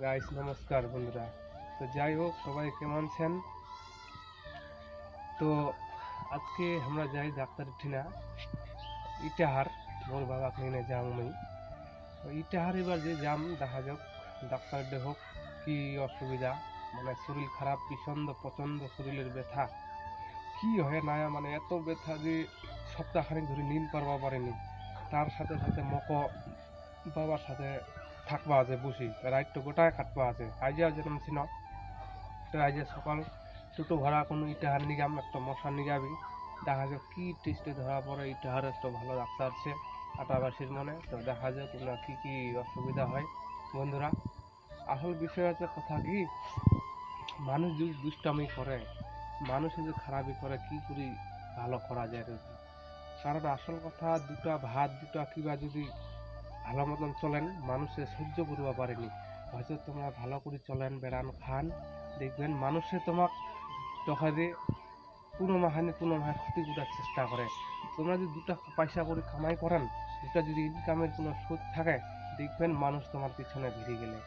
Guys নমস্কার বন্ধুরা। তো যাই হোক, সবাই কেমন আছেন? তো আজকে আমরা যাই ডাক্তার ঠিনা, ইটাহার। মোর বাবা নিয়ে যাম আমি। ইটাহার এবার যে যাম, দেখা যাক ডাক্তার হোক কি অসুবিধা। মানে শরীর খারাপ ভীষণ প্রচণ্ড শরীরের ব্যথা। কি হয় না মানে এত ব্যথা যে সপ্তাহখানিক ধরে নিন পারবা পারেনি। তার সাথে সাথে মক বাবার সাথে থাকবা আছে বসি রাইটটো গোটায় কাটবা আছে। আইজা যেরকম ছিল আইজা সকাল টোটো ভাড়া কোনো ইটাহার নিগাম, একটা মশা নিগাবি। দেখা যাক কি টেস্টে ধরা পড়ে ইটাহার একটা ভালো ডাক্তার আছে। আটাবাসীর মনে, তো দেখা যাক ওগুলা কি কি অসুবিধা হয়। বন্ধুরা আসল বিষয় আছে কথা কি? মানুষ যদি দুষ্টামি করে মানুষ যদি খারাপই করে কি করি ভালো করা যায়। কারণ আসল কথা, দুটা ভাত, দুটা কিবা যদি ভালো মতন চলেন মানুষে সহ্য করবা পারেনি। হয়তো তোমরা ভালো করে চলেন, বেড়ান, খান, দেখবেন মানুষে তোমাক টকা দিয়ে কোনো মাহানে কোনো মাহে ক্ষতি করার চেষ্টা করে। তোমরা যদি দুটা পয়সা করে কামাই করেন, দুটা যদি ইনকামের কোনো সুদ থাকে, দেখবেন মানুষ তোমার পিছনে ভিড়ে গেলে।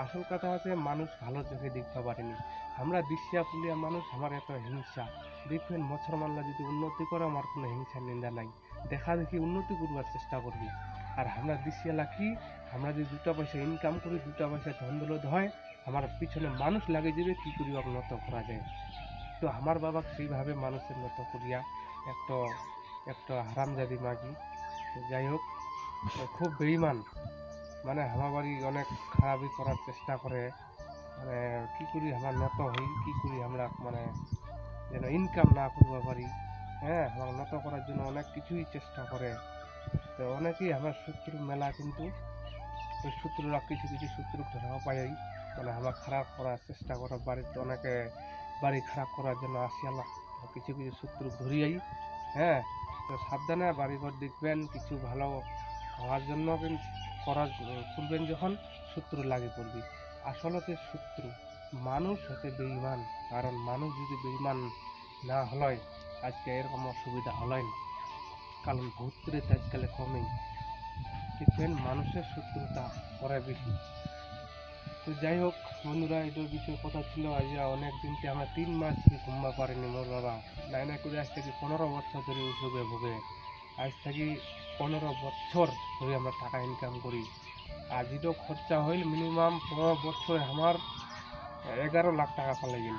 আসল কথা আছে মানুষ ভালো চোখে দেখতে পারেনি। আমরা দিশিয়া পুলিয়া মানুষ, আমার এত হিংসা। দেখবেন মুসলমানরা যদি উন্নতি করে, আমার কোনো হিংসা নিন্দা নাই। দেখা দেখি উন্নতি করবার চেষ্টা করবি। আর আমরা দিশিয়ালা কি আমরা যদি দুটা পয়সা ইনকাম করি, দুটা পয়সা ধন দৌলত হয়, আমার পিছনে মানুষ লাগে যাবে কি করি নত করা যায়। তো আমার বাবা সেইভাবে মানুষের নত করিয়া একটা একটা হারামজাদি মাগি। যাই হোক খুব বেইমান মানে আমার বাড়ি অনেক খারাপই করার চেষ্টা করে। মানে কি করি আমরা নত হই, কি করি আমরা মানে যেন ইনকাম না করতে পারি হ্যাঁ আমার নত করার জন্য অনেক কিছুই চেষ্টা করে। তো অনেকেই আমার শত্রু মেলা কিন্তু ওই শত্রুরা কিছু কিছু শত্রু ধরাও পাই মানে আমার খারাপ করার চেষ্টা করে, বাড়িতে অনেকে বাড়ি খারাপ করার জন্য আসিয়ালা কিছু কিছু শত্রু ধরিয়াই হ্যাঁ তো সাবধানে বাড়িঘর দেখবেন, কিছু ভালো হওয়ার জন্য করার খুলবেন যখন শত্রু লাগে পড়বি আসলতে শত্রু। মানুষ হতে বেইমান কারণ মানুষ যদি বেইমান না হলয়, আজকে এরকম অসুবিধা হলয় না। কারণ ভূত প্রেত আজকালে কমেই। দেখবেন মানুষের শত্রুতা করে বেশি। তো যাই হোক, বন্ধুরা, এটার বিষয়ে কথা ছিল। আজ অনেক দিনকে আমরা তিন মাস ঘুমবা পারিনি মোর বাবা। নাই না করে আজ থেকে পনেরো বছর ধরে অসুখে ভোগে। আজ থেকে পনেরো বছর ধরে আমরা টাকা ইনকাম করি। আর যেটা খরচা হইল মিনিমাম পনেরো বছর আমার এগারো লাখ টাকা পালাই গেল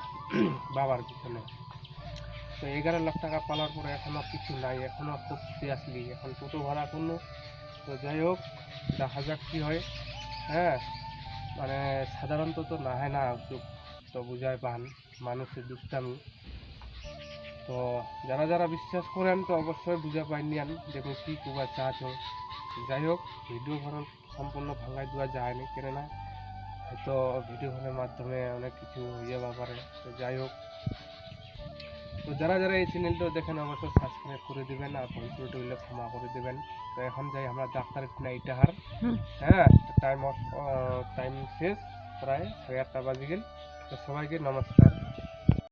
বাবার পিছনে। তো এগারো লাখ টাকা পালার পরে এখনও কিছু নাই, এখনও খুব আসলি, এখন টোটো ভাড়া কোনো তো যাই হোক, দেখা যাক কি হয়। হ্যাঁ মানে সাধারণত তো না হয় না তো বুঝায় পান, মানুষের দুষ্টামি। তো যারা যারা বিশ্বাস করেন তো অবশ্যই বুঝা পাইনি আমি কী করবার চাচ্ছ যাই হোক, ভিডিও ঘরের সম্পূর্ণ ভাঙাই দেওয়া যায়নি, কেননা হয়তো ভিডিও ঘরের মাধ্যমে অনেক কিছু ইয়ে ব্যাপারে তো যাই হোক তো যারা যারা এই চ্যানেলটা দেখেন অবশ্যই সাবস্ক্রাইব করে দিবেন আর ভুল হইলে ক্ষমা করে দিবেন। তো এখন যাই আমরা ডাক্তার না ইটাহার হ্যাঁ টাইম অফ টাইম শেষ প্রায় সাড়ে আটটা বাজে গেল। তো সবাইকে নমস্কার।